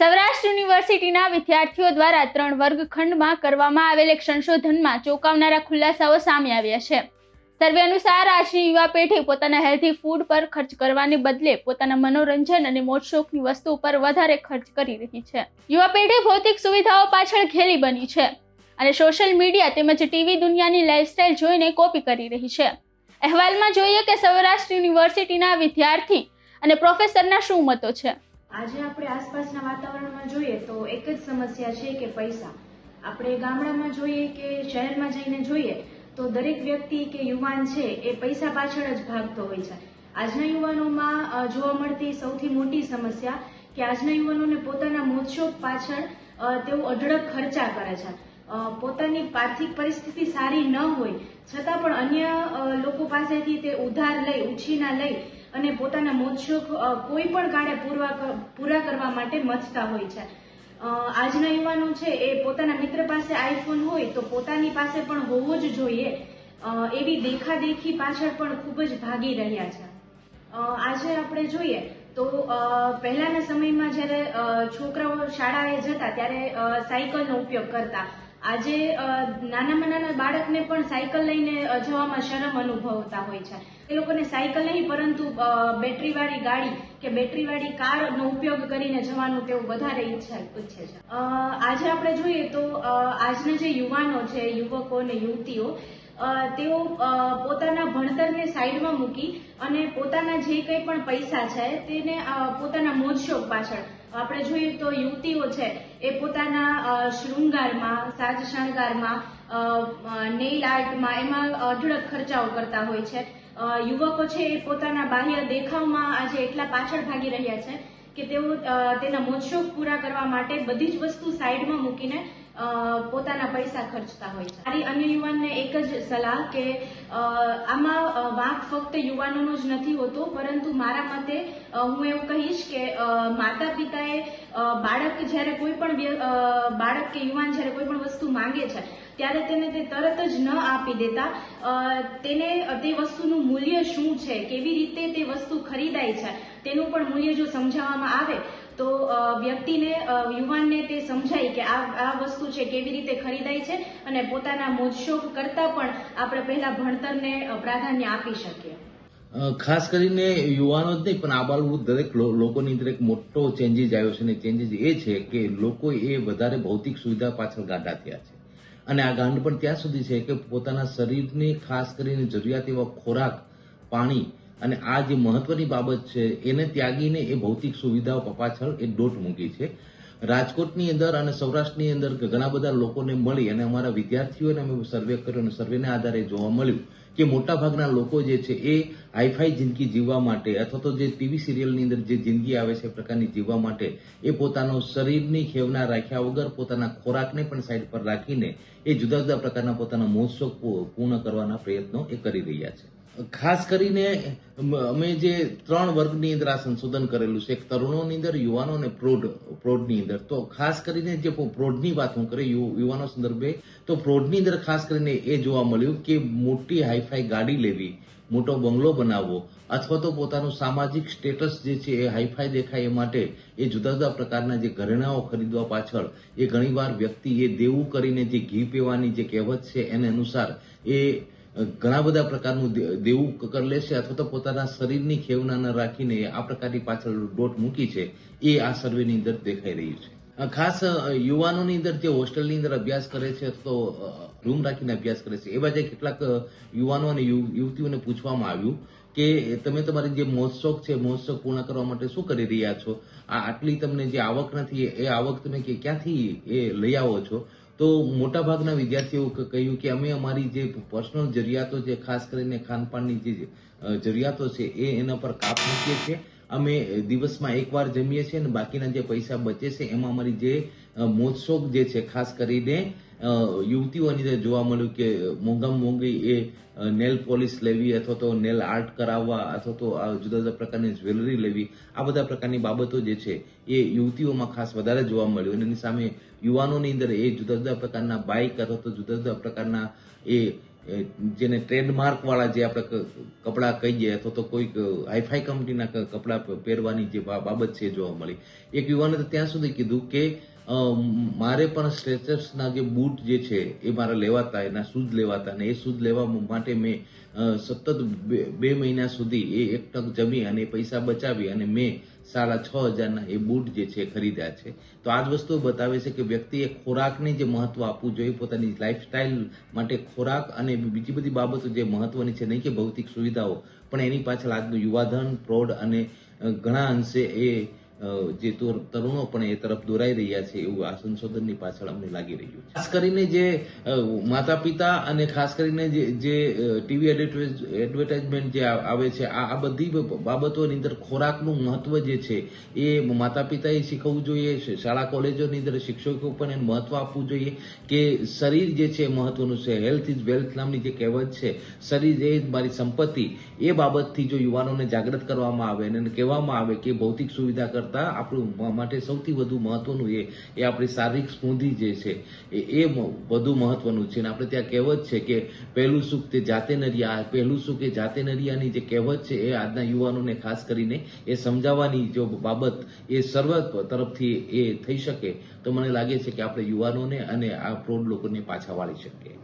સૌરાષ્ટ્ર યુનિવર્સિટીના વિદ્યાર્થીઓ દ્વારા ત્રણ વર્ગખંડમાં કરવામાં આવેલ એક સંશોધનમાં ચોંકાવનારા ખુલાસાઓ સામે આવ્યા છે. સર્વે અનુસાર, આજની યુવા પેઢી પોતાના હેલ્ધી ફૂડ પર ખર્ચ કરવાને બદલે પોતાના મનોરંજન અને મોજશોખની વસ્તુ પર વધારે ખર્ચ કરી રહી છે. યુવા પેઢી ભૌતિક સુવિધાઓ પાછળ ઘેલી બની છે અને સોશિયલ મીડિયા તેમજ ટીવી દુનિયાની લાઇફસ્ટાઇલ જોઈને કોપી કરી રહી છે. અહેવાલમાં જોઈએ કે સૌરાષ્ટ્ર યુનિવર્સિટીના વિદ્યાર્થી અને પ્રોફેસરના શું મતો છે? આજે આપણે આસપાસના વાતાવરણમાં જોઈએ તો એક જ સમસ્યા છે કે પૈસા. આપણે ગામડામાં જોઈએ કે શહેરમાં જઈને જોઈએ તો દરેક વ્યક્તિ કે યુવાન છે એ પૈસા પાછળ જ ભાગતો હોય છે. આજના યુવાનોમાં જોવા મળતી સૌથી મોટી સમસ્યા કે આજના યુવાનોને પોતાના મોજશોખ પાછળ તેઓ અઢળક ખર્ચા કરે છે. પોતાની આર્થિક પરિસ્થિતિ સારી ન હોય, છતાં પણ અન્ય લોકો પાસેથી તે ઉધાર લઈ, ઉછીના લઈ અને પોતાના મોજશોખ કોઈ પણ કાળે પૂરવા પૂરા કરવા માટે મચતા હોય છે. આજના યુવાનો છે એ પોતાના મિત્ર પાસે આઈફોન હોય તો પોતાની પાસે પણ હોવો જ જોઈએ. એવી દેખાદેખી પાછળ પણ ખૂબ જ ભાગી રહ્યા છે. આજે આપણે જોઈએ તો પહેલાના સમયમાં જ્યારે છોકરાઓ શાળાએ જતા ત્યારે સાયકલનો ઉપયોગ કરતા. આજે નાનામાં નાના બાળકને પણ સાયકલ લઈને જવામાં શરમ અનુભવતા હોય છે. એ લોકોને સાયકલ નહીં, પરંતુ બેટરીવાળી ગાડી કે બેટરીવાળી કારનો ઉપયોગ કરીને જવાનું તેઓ વધારે ઈચ્છા, ઈચ્છે છે. આજે આપણે જોઈએ તો આજના જે યુવાનો છે, યુવકો અને યુવતીઓ તેઓ પોતાના ભણતરને સાઈડમાં મૂકી અને પોતાના જે કંઈ પણ પૈસા છે, તેને પોતાના મોજશોખ પાછળ આપણે જોઈએ તો યુવતીઓ છે, એ પોતાના શૃંગારમાં સાજ શણગારમાં નેઇલ આર્ટમાં, એમાં અઢળક ખર્ચાઓ કરતા હોય છે. યુવકો છે એ પોતાના બાહ્ય દેખાવમાં આજે એટલા પાછળ ભાગી રહ્યા છે કે તેઓ તેના મોજશોખ પૂરા કરવા માટે બધી જ વસ્તુ સાઈડમાં મૂકીને પોતાના પૈસા ખર્ચતા હોય મારી અન્ય યુવાનને એક જ સલાહ કે આમાં વાંક ફક્ત યુવાનોનો જ નથી હોતો, પરંતુ મારા મતે હું એવું કહીશ કે માતા પિતાએ બાળક જ્યારે કોઈ પણ બાળક કે યુવાન જ્યારે કોઈ પણ વસ્તુ માંગે છે, ત્યારે તેને તે તરત જ ન આપી દેતા. તેને તે વસ્તુનું મૂલ્ય શું છે, કેવી રીતે તે વસ્તુ ખરીદાય છે, તેનું પણ મૂલ્ય જો સમજાવવામાં આવે તો વ્યક્તિને યુવાનને તે સમજાય કે આ આ વસ્તુ છે કેવી રીતે ખરીદાય છે અને પોતાના મોજશોખ કરતાં પણ આપણે પહેલા ભણતરને પ્રાધાન્ય આપી શકીએ. ખાસ કરીને યુવાનો જ નહીં, પણ આબાલવૃદ્ધ દરેક લોકોની અંદર એક મોટો ચેન્જીસ આવ્યો છે અને ચેન્જીસ એ છે કે લોકો એ વધારે ભૌતિક સુવિધા પાછળ ગાંડા થયા છે. અને આ ગાંડ પણ ત્યાં સુધી છે કે પોતાના શરીરની ખાસ કરીને જરૂરિયાત એવા ખોરાક, પાણી અને આ જે મહત્વની બાબત છે, એને ત્યાગીને એ ભૌતિક સુવિધાઓ પાછળ એ દોટ મૂકી છે. રાજકોટની અંદર અને સૌરાષ્ટ્રની અંદર ઘણા બધા લોકોને મળી અને અમારા વિદ્યાર્થીઓને અમે સર્વે કર્યો અને સર્વેના આધારે જોવા મળ્યું કે મોટાભાગના લોકો જે છે એ હાઈફાઈ જિંદગી જીવવા માટે અથવા તો જે ટીવી સિરિયલની અંદર જે જિંદગી આવે છે એ પ્રકારની જીવવા માટે એ પોતાનો શરીરની ખેવના રાખ્યા વગર પોતાના ખોરાકને પણ સાઈડ પર રાખીને એ જુદા જુદા પ્રકારના પોતાના મોજશોખ પૂર્ણ કરવાના પ્રયત્નો એ કરી રહ્યા છે. ખાસ કરીને અમે જે ત્રણ વર્ગની અંદર આ સંશોધન કરેલું છે, એક તરુણોની અંદર, યુવાનો અને પ્રૌઢ, પ્રૌઢની અંદર. તો ખાસ કરીને જે પ્રૌઢની વાત હું કરી યુવાનો સંદર્ભે, તો પ્રૌઢની અંદર ખાસ કરીને એ જોવા મળ્યું કે મોટી હાઈફાઈ ગાડી લેવી, મોટો બંગલો બનાવવો, અથવા તો પોતાનું સામાજિક સ્ટેટસ જે છે એ હાઈફાઈ દેખાય એ માટે એ જુદા જુદા પ્રકારના જે ઘરેણાઓ ખરીદવા પાછળ એ ઘણીવાર વ્યક્તિ એ દેવું કરીને જે ઘી પીવાની જે કહેવત છે એને અનુસાર એ ઘણા બધા પ્રકારનું દેવું કરી લેશે અથવા તો પોતાના શરીરની ખેવના ન રાખીને આ પ્રકારની પાછળ દોટ મૂકી છે એ આ સર્વેની અંદર દેખાઈ રહ્યું છે. ખાસ યુવાનોની અંદર જે હોસ્ટેલની અંદર અભ્યાસ કરે છે તો રૂમ રાખીને અભ્યાસ કરે છે, એવા જે કેટલાક યુવાનો અને યુવતીઓને પૂછવામાં આવ્યું કે તમે તમારી જે મોજશોખ છે મોજશોખ પૂર્ણ કરવા માટે શું કરી રહ્યા છો? આ આટલી તમને જે આવક નથી, એ આવક તમે કે ક્યાંથી એ લઈ આવો છો? તો મોટાભાગના વિદ્યાર્થીઓ કહ્યું કે અમે અમારી જે પર્સનલ જરૂરિયાતો જે ખાસ કરીને ખાનપાનની જે જરૂરિયાતો છે, એ એના પર કાપ મૂકીએ છીએ. અમે દિવસમાં એકવાર જમીએ છીએ અને બાકીના જે પૈસા બચે છે, એમાં અમારી જે મોજશોખ જે છે, ખાસ કરીને યુવતીઓની અંદર જોવા મળ્યું કે મોંઘામાં મોંઘી એ નેલ પોલિશ લેવી અથવા તો નેલ આર્ટ કરાવવા અથવા તો આ જુદા જુદા પ્રકારની જ્વેલરી લેવી, આ બધા પ્રકારની બાબતો જે છે, એ યુવતીઓમાં ખાસ વધારે જોવા મળ્યું. અને એની સામે યુવાનોની અંદર એ જુદા જુદા પ્રકારના બાઇક અથવા તો જુદા જુદા પ્રકારના એ જેને ટ્રેડમાર્ક વાળા જે આપણે કપડાં કહીએ અથવા તો કોઈક હાઈફાઈ કંપનીના કપડાં પહેરવાની જે બાબત છે જોવા મળી. એક યુવાને તો ત્યાં સુધી કીધું કે મારે પણ સ્ટ્રેચર્સના જે બૂટ જે છે, એ મારા લેવાતા, એના શૂઝ લેવાતા અને એ શૂઝ લેવા માટે મેં સતત બે- મહિના સુધી એ એકટક જમી અને પૈસા બચાવી અને મેં સાડા છ હજારના એ બૂટ જે છે ખરીદ્યા છે. તો આ જ વસ્તુ બતાવે છે કે વ્યક્તિએ ખોરાકને જે મહત્વ આપવું જોઈએ, પોતાની લાઈફસ્ટાઈલ માટે ખોરાક અને બીજી બધી બાબતો જે મહત્વની છે, નહીં કે ભૌતિક સુવિધાઓ, પણ એની પાછળ આજનું યુવાધન, પ્રૌઢ અને ઘણા અંશે એ જે તરુણ- પણ એ તરફ દોરાઈ રહ્યા છે એવું આ સંશોધનની પાછળ અમને લાગી રહ્યું છે. ખાસ કરીને જે માતા પિતા અને ખાસ કરીને જે જે ટીવી એડવર્ટાઇઝમેન્ટ જે આવે છે, આ બધી બાબતોની અંદર ખોરાકનું મહત્વ જે છે એ માતા પિતાએ શીખવવું જોઈએ શાળા કોલેજોની અંદર શિક્ષકો પણ એને મહત્વ આપવું જોઈએ કે શરીર જે છે મહત્વનું છે. હેલ્થ ઇઝ વેલ્થ નામની જે કહેવત છે, શરીર એ મારી સંપત્તિ. એ બાબતથી જો યુવાનોને જાગૃત કરવામાં આવે અને કહેવામાં આવે કે ભૌતિક સુવિધા કરતા આપણું માટે સૌથી વધુ મહત્વનું એ એ આપણી શારીરિક સ્મૃતિ જે છે, એ એ વધુ મહત્વનું છે. અને આપણે ત્યાં કહેવત છે કે પહેલું સુખ તે જાતે નરિયા, પહેલું સુખ એ જાતે નરિયાની જે કહેવત છે એ આજના યુવાનોને ખાસ કરીને એ સમજાવવાની જો બાબત એ સર્વ તરફથી એ થઈ શકે, તો મને લાગે છે કે આપણે યુવાનોને અને આ પ્રૌઢ લોકોને પાછા વાળી શકીએ.